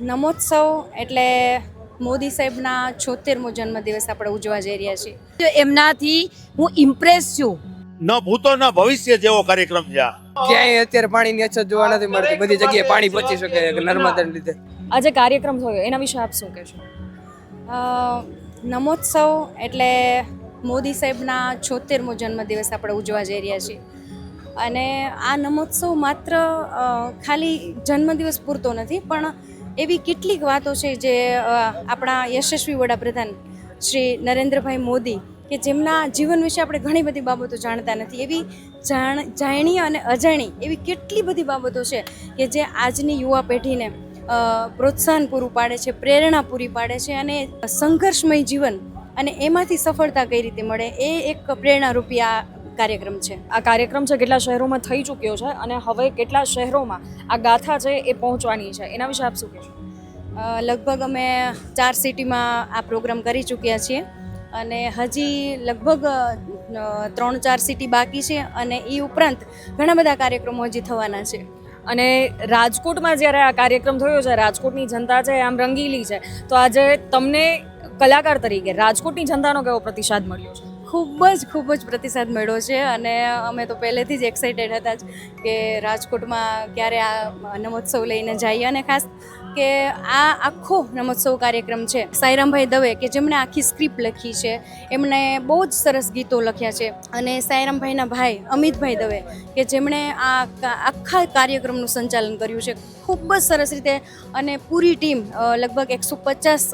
નમોત્સવ એટલે મોદી સાહેબના છોતેરમો જન્મદિવસ આપણે ઉજવા જઈ રહ્યા છીએ. તો એમનાથી હું ઇમ્પ્રેસ છું. ન ભૂતો ન ભવિષ્ય જેવો કાર્યક્રમ છે ક્યાંય અત્યારે પાણીની અછત જોવા નથી મળતી. બધી જગ્યાએ પાણી પહોંચી શકે નર્મદાને લીધે. આજે કાર્યક્રમ થયો એના વિશે આપ શું કહેશો? નમોત્સવ એટલે મોદી સાહેબના છોતેરમો જન્મદિવસ આપણે ઉજવા જઈ રહ્યા છીએ. અને આ નમોત્સવ માત્ર ખાલી જન્મદિવસ પૂરતો નથી પણ એવી કેટલીક વાતો છે જે આપણા યશસ્વી વડાપ્રધાન શ્રી નરેન્દ્રભાઈ મોદી કે જેમના જીવન વિશે આપણે ઘણી બધી બાબતો જાણતા નથી. એવી જાણ જાણી અને અજાણી એવી કેટલી બધી બાબતો છે કે જે આજની યુવા પેઢીને પ્રોત્સાહન પૂરું પાડે છે, પ્રેરણા પૂરી પાડે છે અને સંઘર્ષમય જીવન અને એમાંથી સફળતા કઈ રીતે મળે એ એક પ્રેરણારૂપી આ કાર્યક્રમ છે. આ કાર્યક્રમ છે કેટલા શહેરોમાં થઈ ચૂક્યો છે અને હવે કેટલા શહેરોમાં આ ગાથા છે એ પહોંચવાની છે. એના વિશે આપ શું કહેશો? લગભગ અમે ચાર સિટીમાં આ પ્રોગ્રામ કરી ચૂક્યા છીએ અને હજી લગભગ ત્રણ ચાર સિટી બાકી છે અને એ ઉપરાંત ઘણા બધા કાર્યક્રમો હજી થવાના છે. અને રાજકોટમાં જ્યારે આ કાર્યક્રમ થયો છે રાજકોટની જનતા છે આમ રંગીલી છે તો આજે તમને કલાકાર તરીકે રાજકોટની જનતાનો કેવો પ્રતિસાદ મળ્યો છે? ખૂબ જ ખૂબ જ પ્રતિસાદ મળ્યો છે અને અમે તો પહેલેથી જ એક્સાઇટેડ હતા જ કે રાજકોટમાં ક્યારે આ નમોત્સવ લઈને જઈએ અને ખાસ કે આ આખો રમોત્સવ કાર્યક્રમ છે. સાયરામભાઈ દવે કે જેમણે આખી સ્ક્રિપ્ટ લખી છે, એમણે બહુ જ સરસ ગીતો લખ્યા છે. અને સાયરામભાઈના ભાઈ અમિતભાઈ દવે કે જેમણે આ આખા કાર્યક્રમનું સંચાલન કર્યું છે. ખૂબ જ સરસ રીતે અને પૂરી ટીમ લગભગ એકસો પચાસ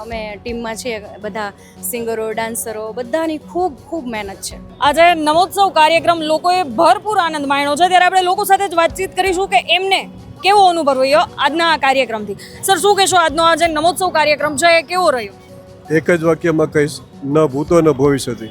અમે ટીમમાં છીએ બધા સિંગરો, ડાન્સરો, બધાની ખૂબ ખૂબ મહેનત છે. આજે નમોત્સવ કાર્યક્રમ લોકોએ ભરપૂર આનંદ માણ્યો છે. ત્યારે આપણે લોકો સાથે જ વાતચીત કરીશું કે એમને કેવો અનુભવ રહ્યો આજના આ કાર્યક્રમથી? સર શું કહેશો આજનો આ જે નમોત્સવ કાર્યક્રમ છે એ કેવો રહ્યો? એક જ વાક્યમાં કહીશ ન ભૂતો ન ભવિષ્યથી.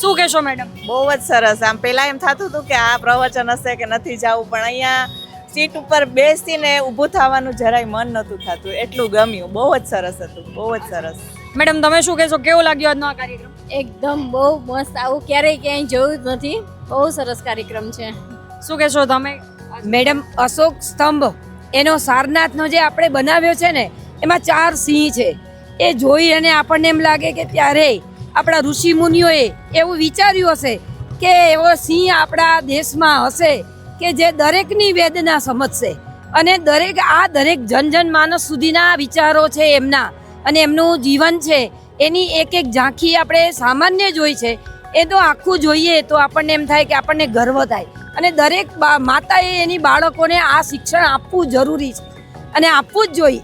શું કહેશો મેડમ? બહુ જ સરસ. આમ પહેલાં એમ થતું હતું કે આ પ્રવચન હશે કે નથી જવું પણ અહીંયા સીટ ઉપર બેસીને ઊભું થવાનું જરાય મન નહોતું થતું. એટલું ગમ્યું. બહુ જ સરસ હતું. બહુ જ સરસ. મેડમ તમે શું કહેશો? કેવો લાગ્યો આજનો આ કાર્યક્રમ? એકદમ બહુ મસ્ત. આવું ક્યારેય ક્યાંય જોયું જ નથી. બહુ સરસ કાર્યક્રમ છે. શું કહેશો તમે? મેડમ અશોક સ્તંભ, એનો સારનાથનો જે આપણે બનાવ્યો છે ને, એમાં ચાર સિંહ છે. એ જોઈ અને આપણને એમ લાગે કે ત્યારે આપણા ઋષિ મુનિઓએ એવું વિચાર્યું હશે કે એવો સિંહ આપણા દેશમાં હશે કે જે દરેકની વેદના સમજશે. અને દરેક, આ દરેક જન જન માનસ સુધીના વિચારો છે એમના. અને એમનું જીવન છે, એની એક એક ઝાંખી આપણે સામાન્ય જોઈ છે. એ તો આખું જોઈએ, તો આપણને એમ થાય કે આપણને ગર્વ થાય. અને દરેક માતાએ એની બાળકોને આ શિક્ષણ આપવું જરૂરી છે. અને આપવું જ જોઈએ.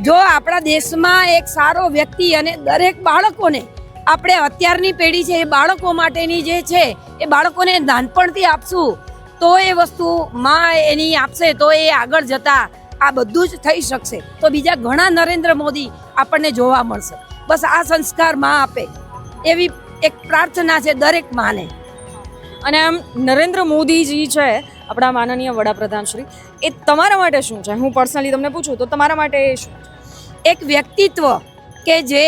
જો આપણા દેશમાં એક સારો વ્યક્તિ અને દરેક બાળકોને આપણે અત્યારની પેઢી છે, એ બાળકો માટેની જે છે, એ બાળકોને નાનપણથી આપશું, તો એ વસ્તુ માં એની આપશે, તો એ આગળ જતા આ બધું જ થઈ શકશે. તો બીજા ઘણા નરેન્દ્ર મોદી આપણને જોવા મળશે. બસ આ સંસ્કારમાં આપે. એવી એક પ્રાર્થના છે દરેક માને. અને આમ નરેન્દ્ર મોદીજી છે આપણા માનનીય વડાપ્રધાન શ્રી એ તમારા માટે શું છે? હું પર્સનલી તમને પૂછું તો તમારા માટે એ શું છે? એક વ્યક્તિત્વ કે જે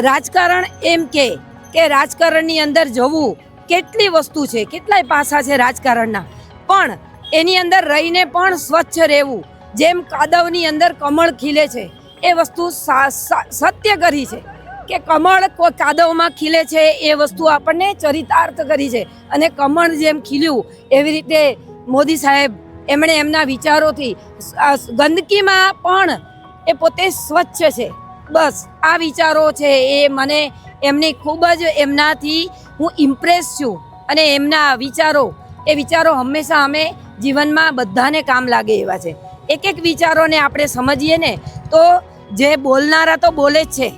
રાજકારણ એમ કે કે રાજકારણની અંદર જવું કેટલી વસ્તુ છે કેટલાય પાસા છે રાજકારણના. પણ એની અંદર રહીને પણ સ્વચ્છ રહેવું જેમ કાદવની અંદર કમળ ખીલે છે એ વસ્તુ સત્ય કરી છે. કે કમળ કાદવમાં ખીલે છે એ વસ્તુ આપણને ચરિતાર્થ કરી છે. અને કમળ જેમ ખીલ્યું, એવી રીતે મોદી સાહેબ એમણે એમના વિચારોથી ગંદકીમાં પણ એ પોતે સ્વચ્છ છે. બસ, આ વિચારો છે એ મને એમની ખૂબ જ એમનાથી હું ઇમ્પ્રેસ છું. અને એમના વિચારો, એ વિચારો હંમેશા અમે જીવનમાં બધાને કામ લાગે એવા છે. એક એક વિચારોને આપણે સમજીએ ને, તો જે બોલનારા તો બોલે જ છે.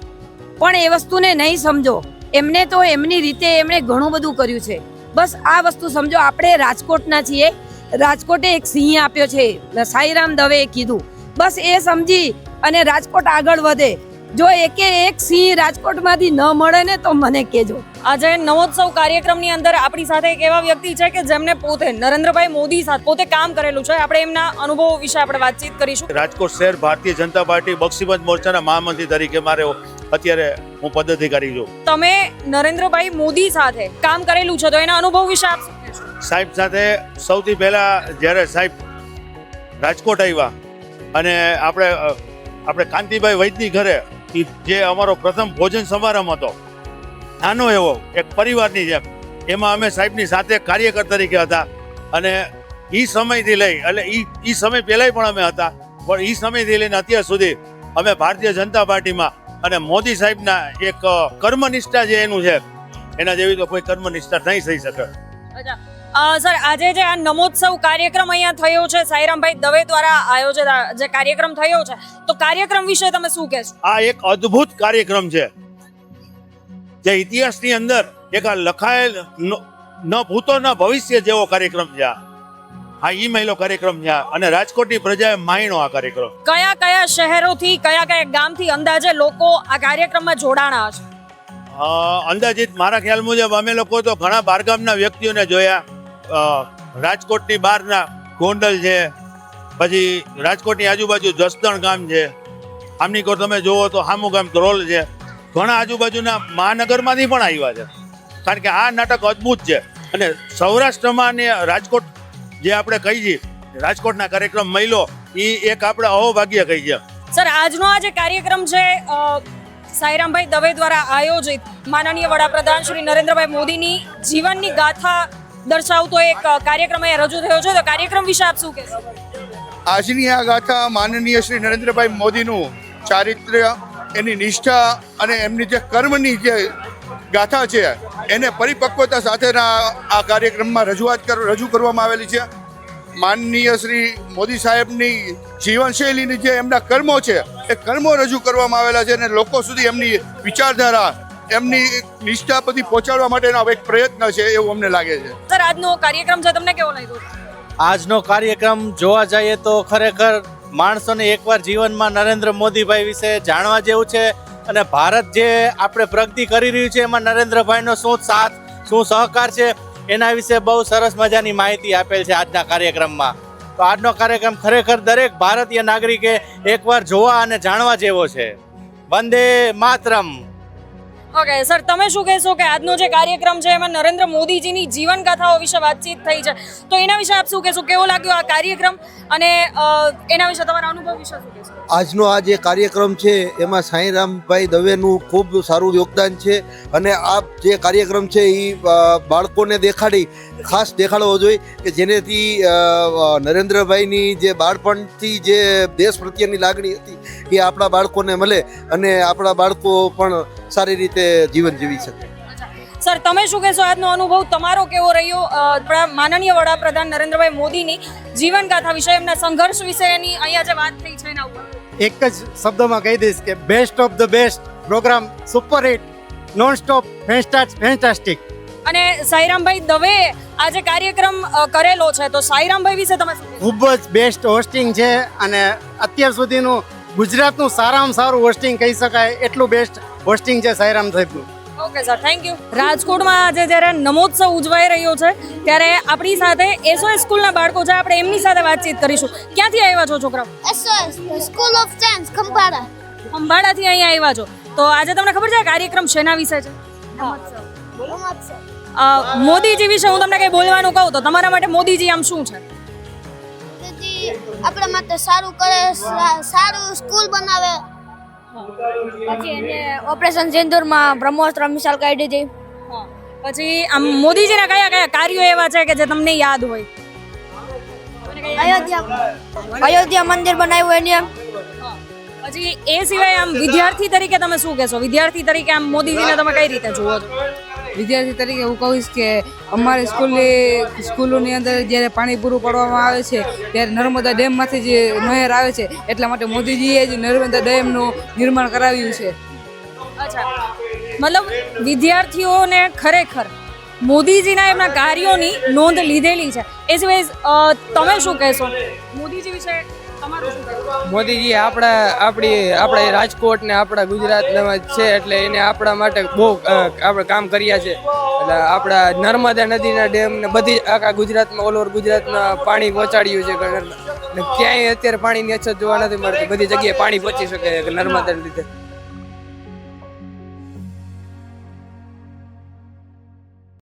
પણ એ વસ્તુને નહીં સમજો. એમને તો એમની રીતે એમણે ઘણું બધું કર્યું છે. બસ આ વસ્તુ સમજો આપણે રાજકોટના છીએ. રાજકોટે એક સિંહ આપ્યો છે. સાઈરામ દવેએ કીધું. બસ એ સમજી અને રાજકોટ આગળ વધે. જો એકે એક સિંહ રાજકોટમાંથી ન મળે ને તો મને કહેજો. આજે નવોત્સવ કાર્યક્રમની અંદર આપણી સાથે એક એવા વ્યક્તિ છે કે જેમને પોતે નરેન્દ્રભાઈ મોદી સાથે પોતે કામ કરેલું છે. આપણે એમના અનુભવો વિશે આપણે વાતચીત કરીશું. રાજકોટ શહેર ભારતીય જનતા પાર્ટી બક્ષીબંધ મોરચાના મહામંત્રી તરીકે મારે અત્યારે હું પદાધિકારી છું. તમે નરેન્દ્રભાઈ મોદી સાથે કામ કરેલું છે તો એના અનુભવ વિશે આપ સાહેબ સાથે સૌથી પહેલા જ્યારે સાહેબ રાજકોટ આવ્યા અને આપણે આપણે કાંતિભાઈ વૈદની ઘરે જે અમારો પ્રથમ ભોજન સમારંભ હતો નાનો એવો એક પરિવારની જેમ એમાં અમે સાહેબની સાથે કાર્યકર તરીકે હતા અને એ સમયથી લઈ એટલે એ એ સમય પહેલાંય પણ અમે હતા પણ એ સમયથી લઈને અત્યાર સુધી અમે ભારતીય જનતા પાર્ટીમાં અને મોદી સાહેબના એક કર્મનિષ્ઠા જે એનું છે એના જેવી તો કોઈ કર્મનિષ્ઠા નહીં થઈ શકે. સર આજે જે આ નમોત્સવ કાર્યક્રમ અહીંયા થયો છે સાઈરામભાઈ દવે દ્વારા આયોજિત જે કાર્યક્રમ થયો છે તો કાર્યક્રમ વિશે તમે શું કહેશો? આ એક અદ્ભુત કાર્યક્રમ છે જે ઇતિહાસની અંદર એક આ લખાયેલ ન- ન ભૂતો ન ભવિષ્ય જેવો કાર્યક્રમ છે આ. આ ઈ મહિલો કાર્યક્રમ છે. અને રાજકોટની પ્રજાએ માણ્યો આ કાર્યક્રમ. કયા કયા શહેરોથી કયા કયા ગામથી અંદાજે લોકો આ કાર્યક્રમમાં જોડાણા છે? અંદાજિત મારા ખ્યાલ મુજબ અમે લોકો તો ઘણા બારગામના વ્યક્તિઓને જોયા. રાજકોટની બહારના ગોંડલ છે પછી રાજકોટની આજુબાજુ જસદણ ગામ છે. આમની કોર તમે જુઓ તો હામુ ગામ ધ્રોલ છે. ઘણા આજુબાજુના મહાનગરમાંથી પણ આવ્યા છે. કારણ કે આ નાટક અદ્ભુત છે. અને સૌરાષ્ટ્રમાં ને રાજકોટ જે આપણે કહીએ રાજકોટના કાર્યક્રમ મહિલો એ એક આપણે અહોભાગ્ય કહી છે. સર આજનો આ જે કાર્યક્રમ છે સાઈરામભાઈ દવે દ્વારા આયોજિત માનનીય વડાપ્રધાન શ્રી નરેન્દ્રભાઈ મોદીની જીવનની ગાથા દર્શાવતો એક કાર્યક્રમ અહીંયા રજૂ થયો છે. તો કાર્યક્રમ વિશે આપ શું કહેશો? આજની આ ગાથા માનનીય શ્રી નરેન્દ્રભાઈ મોદીનું ચારિત્ર્ય એની નિષ્ઠા અને એમની જે કર્મની જે ગાથા છે. એને પરિપક્વતા સાથેના આ કાર્યક્રમમાં રજૂઆત રજૂ કરવામાં આવેલી છે. માનનીય શ્રી મોદી સાહેબની જીવનશૈલીની જે એમના કર્મો છે એ કર્મો રજૂ કરવામાં આવેલા છે અને લોકો સુધી એમની વિચારધારા એમની નિષ્ઠા બધી પહોંચાડવા માટેનો એક પ્રયત્ન છે એવું અમને લાગે છે. સર આજનો કાર્યક્રમ છે તમને કેવો લાગ્યો? આજનો કાર્યક્રમ જોવા જઈએ તો ખરેખર માણસોને એકવાર જીવનમાં નરેન્દ્ર મોદીભાઈ વિશે જાણવા જેવું છે. અને ભારત જે આપણે પ્રગતિ કરી રહ્યું છે, એમાં નરેન્દ્રભાઈનો શું સાથ, શું સહકાર છે, એના વિશે બહુ સરસ મજાની માહિતી આપેલ છે આજના કાર્યક્રમમાં. તો આજનો કાર્યક્રમ ખરેખર દરેક ભારતીય નાગરિકે એકવાર જોવા અને જાણવા જેવો છે. વંદે માતરમ. ઓકે સર તમે શું કહેશો કે આજનો જે કાર્યક્રમ છે, એમાં નરેન્દ્ર મોદીજીની જીવન ગાથાઓ વિશે વાતચીત થઈ છે. તો એના વિશે આપ શું કહેશો? કેવો લાગ્યો આ કાર્યક્રમ? અને એના વિશે તમારા અનુભવ વિશે શું કહેશો? આજનો આ જે કાર્યક્રમ છે, એમાં સાંઈરામભાઈ દવેનું ખૂબ સારું યોગદાન છે અને આ જે કાર્યક્રમ છે એ બાળકોને દેખાડી, ખાસ દેખાડવો જોઈએ કે જેનેથી નરેન્દ્રભાઈની જે બાળપણથી જે દેશ પ્રત્યેની લાગણી હતી, એ આપણા બાળકોને મળે અને આપણા બાળકો પણ સારી રીતે જીવન જીવી શકે. સર તમે શું કહેશો? આજનો અનુભવ તમારો કેવો રહ્યો? આપણા માનનીય વડાપ્રધાન નરેન્દ્રભાઈ મોદીની જીવન ગાથા વિશે એમના સંઘર્ષ વિશેની અહીંયા જે વાત થઈ છે એના ઉપર. એક જ શબ્દમાં કહી દઈશ કે best of the best program super hit non stop fantastic અને સાઈરામભાઈ દવે આ જે કાર્યક્રમ કરેલો છે. તો સાઈરામભાઈ વિશે તમે ખૂબ જ બેસ્ટ હોસ્ટિંગ છે અને અત્યાર સુધીનું ગુજરાતનું સારામાં સારું હોસ્ટિંગ કહી શકાય એટલું બેસ્ટ હોસ્ટિંગ છે સાયરામ સાહેબનું ઓકે સર થેન્ક યુ રાજકોટમાં આજે જ્યારે નમોત્સવ ઉજવાઈ રહ્યો છે ત્યારે આપણી સાથે એસઓએસ સ્કૂલના બાળકો છે. આપણે એમની સાથે વાતચીત કરીશું. ક્યાંથી આવ્યા છો છોકરાઓ? SOS school of science Khambhala. ખંભાળાથી અંબાડાથી અહીંયા આવ્યા છો. તો આજે તમને ખબર છે કાર્યક્રમ શેના વિશે છે. મોદીજી વિશે હું તમને કંઈ બોલવાનું કહું તો તમારા માટે મોદીજી આમ શું છે? આપણા માટે સારું કરે સારું સ્કૂલ બનાવે. પછી એને ઓપરેશન સિંદૂરમાં બ્રહ્મોસ્ત્ર મિસાલ કાઢી હતી પછી આમ મોદીજીના કયા કયા કાર્યો એવા છે કે જે તમને યાદ હોય? અયોધ્યા અયોધ્યા મંદિર બનાવ્યું એને. પછી એ સિવાય આમ વિદ્યાર્થી તરીકે તમે શું કહેશો? વિદ્યાર્થી તરીકે આમ મોદીજીને તમે કઈ રીતે જુઓ છો? વિદ્યાર્થી તરીકે હું કહીશ કે અમારી સ્કૂલની, સ્કૂલોની અંદર જ્યારે પાણી પૂરું પાડવામાં આવે છે, ત્યારે નર્મદા ડેમમાંથી જે નહેર આવે છે, એટલા માટે મોદીજીએ જ નર્મદા ડેમનું નિર્માણ કરાવ્યું છે. અચ્છા. મતલબ વિદ્યાર્થીઓને ખરેખર મોદીજીના એમના કાર્યોની નોંધ લીધેલી છે. એ સિવાય તમે શું કહેશો? મોદીજી વિશે મોદીજી, આપણા આપણી આપણે રાજકોટ ને આપણા ગુજરાતના છે એટલે એને આપણા માટે બહુ આપણે કામ કર્યા છે. એટલે આપણા નર્મદા નદીના ડેમ ને બધી આખા ગુજરાતમાં, ઓલ ઓવર ગુજરાતમાં પાણી પહોંચાડ્યું છે ક્યાંય અત્યારે પાણીની અછત જોવા નથી મળતી. બધી જગ્યાએ પાણી પહોંચી શકે નર્મદા લીધે.